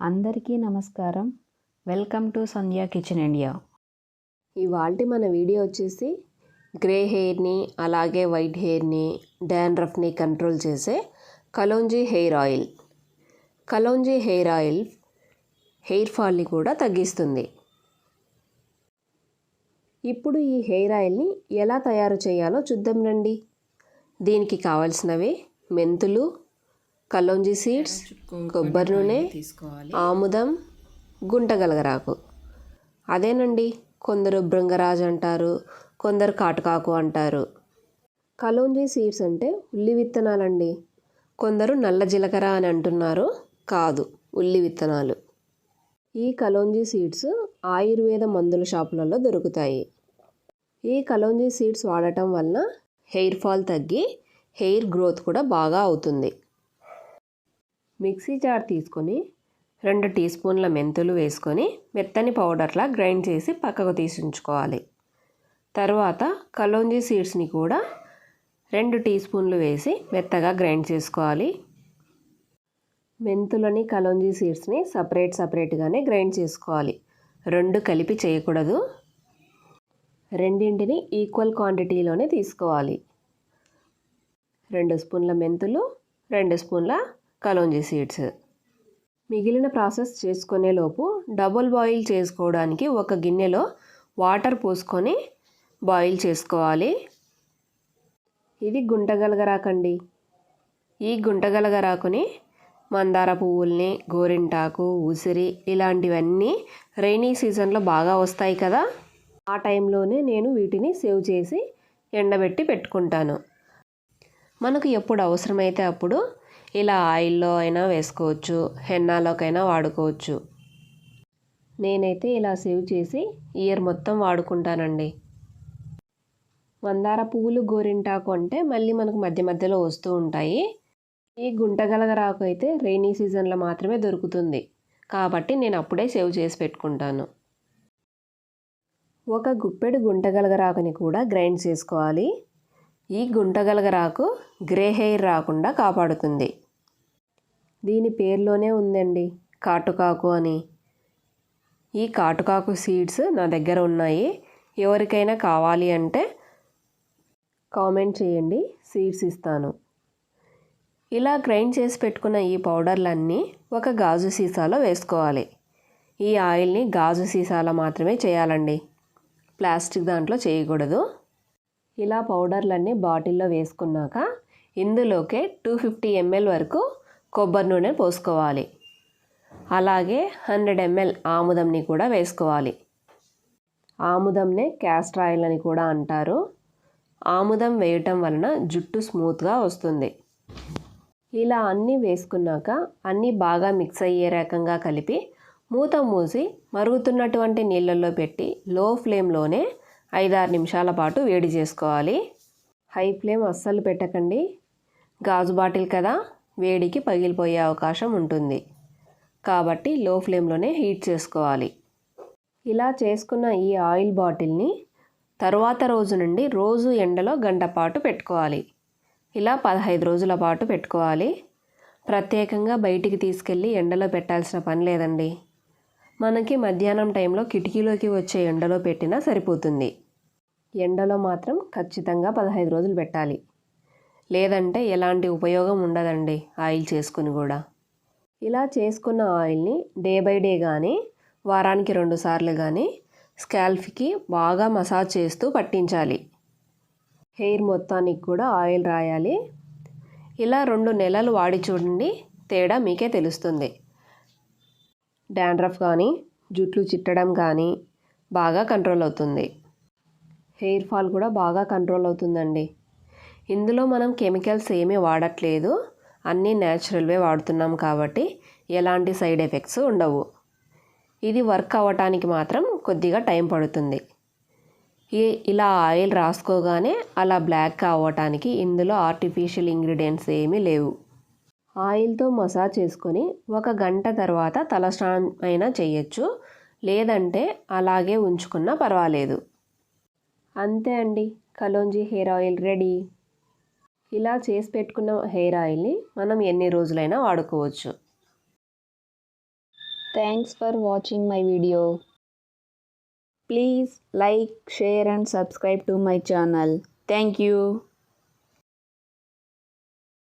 అందరికీ నమస్కారం. Welcome to Sandhya kitchen India. ఇవాళ మన వీడియో వచ్చేసి గ్రే హెయిర్ని అలాగే వైట్ హెయిర్ని డాండ్రఫ్ని కంట్రోల్ చేసే kalonji hair oil. Kalonji hair oil hair ఫాల్ని కూడా తగ్గిస్తుంది. ఇప్పుడు ఈ హెయిర్ ఆయిల్ని ఎలా తయారు చేయాలో చూద్దాం రండి. దీనికి కావాల్సినవి మెంతులు కలోంజీ సీడ్స్ కొబ్బరి నూనె తీసుకోవాలి. ఆముదం గుంటగలగరాకు. అదేనండి కొందరు భృంగరాజ్ అంటారు కొందరు కాటుకాకు అంటారు. కలోంజీ సీడ్స్ అంటే ఉల్లి విత్తనాలండి. కొందరు నల్ల జీలకర్ర అని అంటున్నారు కాదు ఉల్లి విత్తనాలు. ఈ కలోంజీ సీడ్స్ ఆయుర్వేద మందుల షాపులలో దొరుకుతాయి. ఈ కలోంజీ సీడ్స్ వాడటం వలన హెయిర్ ఫాల్ తగ్గి హెయిర్ గ్రోత్ కూడా బాగా అవుతుంది. మిక్సీ జార్ తీసుకొని రెండు టీ స్పూన్ల మెంతులు వేసుకొని మెత్తని పౌడర్లా గ్రైండ్ చేసి పక్కకు తీసి ఉంచుకోవాలి తర్వాత కలోంజీ సీడ్స్ని కూడా రెండు టీ స్పూన్లు వేసి మెత్తగా గ్రైండ్ చేసుకోవాలి. మెంతులని కలోంజీ సీడ్స్ని సపరేట్ సపరేట్గానే గ్రైండ్ చేసుకోవాలి. రెండు కలిపి చేయకూడదు. రెండింటిని ఈక్వల్ క్వాంటిటీలోనే తీసుకోవాలి. రెండు స్పూన్ల మెంతులు రెండు స్పూన్ల కలోంజీ సీడ్స్ మిగిలిన ప్రాసెస్ చేసుకునేలోపు డబుల్ బాయిల్ చేసుకోవడానికి ఒక గిన్నెలో వాటర్ పోసుకొని బాయిల్ చేసుకోవాలి. ఇది గుంటగలగరాకండి. ఈ గుంటగలగరాకుని మందార పువ్వుల్ని గోరింటాకు ఉసిరి ఇలాంటివన్నీ రైనీ సీజన్లో బాగా వస్తాయి కదా. ఆ టైంలోనే నేను వీటిని సేవ్ చేసి ఎండబెట్టి పెట్టుకుంటాను. మనకు ఎప్పుడు అవసరమైతే అప్పుడు ఇలా ఆయిల్లో అయినా వేసుకోవచ్చు హెన్నాలోకైనా వాడుకోవచ్చు. నేనైతే ఇలా సేవ్ చేసి ఇయర్ మొత్తం వాడుకుంటానండి. మందార పువ్వులు గోరింటాకు అంటే మళ్ళీ మనకు మధ్య మధ్యలో వస్తూ ఉంటాయి. ఈ గుంటగలగరాకు అయితే రైనీ సీజన్లో మాత్రమే దొరుకుతుంది. కాబట్టి నేను అప్పుడే సేవ్ చేసి పెట్టుకుంటాను. ఒక గుప్పెడు గుంటగలగరాకుని కూడా గ్రైండ్ చేసుకోవాలి. ఈ గుంటగలగరాకు గ్రే హెయిర్ రాకుండా కాపాడుతుంది. దీని పేరులోనే ఉందండి కాటుకాకు అని. ఈ కాటుకాకు సీడ్స్ నా దగ్గర ఉన్నాయి. ఎవరికైనా కావాలి అంటే కామెంట్ చేయండి సీడ్స్ ఇస్తాను. ఇలా గ్రైండ్ చేసి పెట్టుకున్న ఈ పౌడర్లన్నీ ఒక గాజు సీసాలో వేసుకోవాలి. ఈ ఆయిల్ని గాజు సీసాలో మాత్రమే చేయాలండి. ప్లాస్టిక్ దాంట్లో చేయకూడదు. ఇలా పౌడర్లన్నీ బాటిల్లో వేసుకున్నాక ఇందులోకే టూ ఫిఫ్టీ ఎంఎల్ వరకు కొబ్బరి నూనె పోసుకోవాలి. అలాగే హండ్రెడ్ ఎంఎల్ ఆముదంని కూడా వేసుకోవాలి. ఆముదంనే క్యాస్టర్ ఆయిల్ అని కూడా అంటారు. ఆముదం వేయటం వలన జుట్టు స్మూత్గా వస్తుంది. ఇలా అన్నీ వేసుకున్నాక అన్నీ బాగా మిక్స్ అయ్యే రకంగా కలిపి మూత మూసి మరుగుతున్నటువంటి నీళ్ళల్లో పెట్టి లో ఫ్లేమ్లోనే ఐదారు నిమిషాల పాటు వేడి చేసుకోవాలి. హై ఫ్లేమ్ అస్సలు పెట్టకండి. గాజు బాటిల్ కదా? వేడికి పగిలిపోయే అవకాశం ఉంటుంది. కాబట్టి లో ఫ్లేమ్లోనే హీట్ చేసుకోవాలి. ఇలా చేసుకున్న ఈ ఆయిల్ బాటిల్ని తరువాత రోజు నుండి రోజు ఎండలో గంట పాటు పెట్టుకోవాలి. ఇలా పదహైదు రోజుల పాటు పెట్టుకోవాలి. ప్రత్యేకంగా బయటికి తీసుకెళ్ళి ఎండలో పెట్టాల్సిన పని లేదండి. మనకి మధ్యాహ్నం టైంలో కిటికీలోకి వచ్చే ఎండలో పెట్టినా సరిపోతుంది. ఎండలో మాత్రం ఖచ్చితంగా పదహైదు రోజులు పెట్టాలి. లేదంటే ఎలాంటి ఉపయోగం ఉండదండి ఆయిల్ చేసుకుని కూడా. ఇలా చేసుకున్న ఆయిల్ని డే బై డే కానీ వారానికి రెండు సార్లు కానీ స్కాల్ఫ్కి బాగా మసాజ్ చేస్తూ పట్టించాలి. హెయిర్ మొత్తానికి కూడా ఆయిల్ రాయాలి. ఇలా రెండు నెలలు వాడి చూడండి తేడా మీకే తెలుస్తుంది. డాండ్రఫ్ కానీ జుట్లు చిట్టడం కానీ బాగా కంట్రోల్ అవుతుంది. హెయిర్ ఫాల్ కూడా బాగా కంట్రోల్ అవుతుందండి. ఇందులో మనం కెమికల్స్ ఏమీ వాడట్లేదు. అన్నీ న్యాచురల్వే వాడుతున్నాం కాబట్టి ఎలాంటి సైడ్ ఎఫెక్ట్స్ ఉండవు. ఇది వర్క్ అవ్వటానికి మాత్రం కొద్దిగా టైం పడుతుంది. ఈ ఇలా ఆయిల్ రాసుకోగానే అలా బ్లాక్ అవ్వటానికి ఇందులో ఆర్టిఫిషియల్ ఇంగ్రీడియంట్స్ ఏమీ లేవు. ఆయిల్తో మసాజ్ చేసుకొని ఒక గంట తర్వాత తలస్నానం అయినా చేయొచ్చు. లేదంటే అలాగే ఉంచుకున్నా పర్వాలేదు. అంతే అండి. Kalonji hair oil ready. ఇలా చేసి పెట్టుకున్న హెయిర్ ఆయిల్ని మనం ఎన్ని రోజులైనా వాడుకోవచ్చు. Thanks for watching my video please like share and subscribe to my channel thank you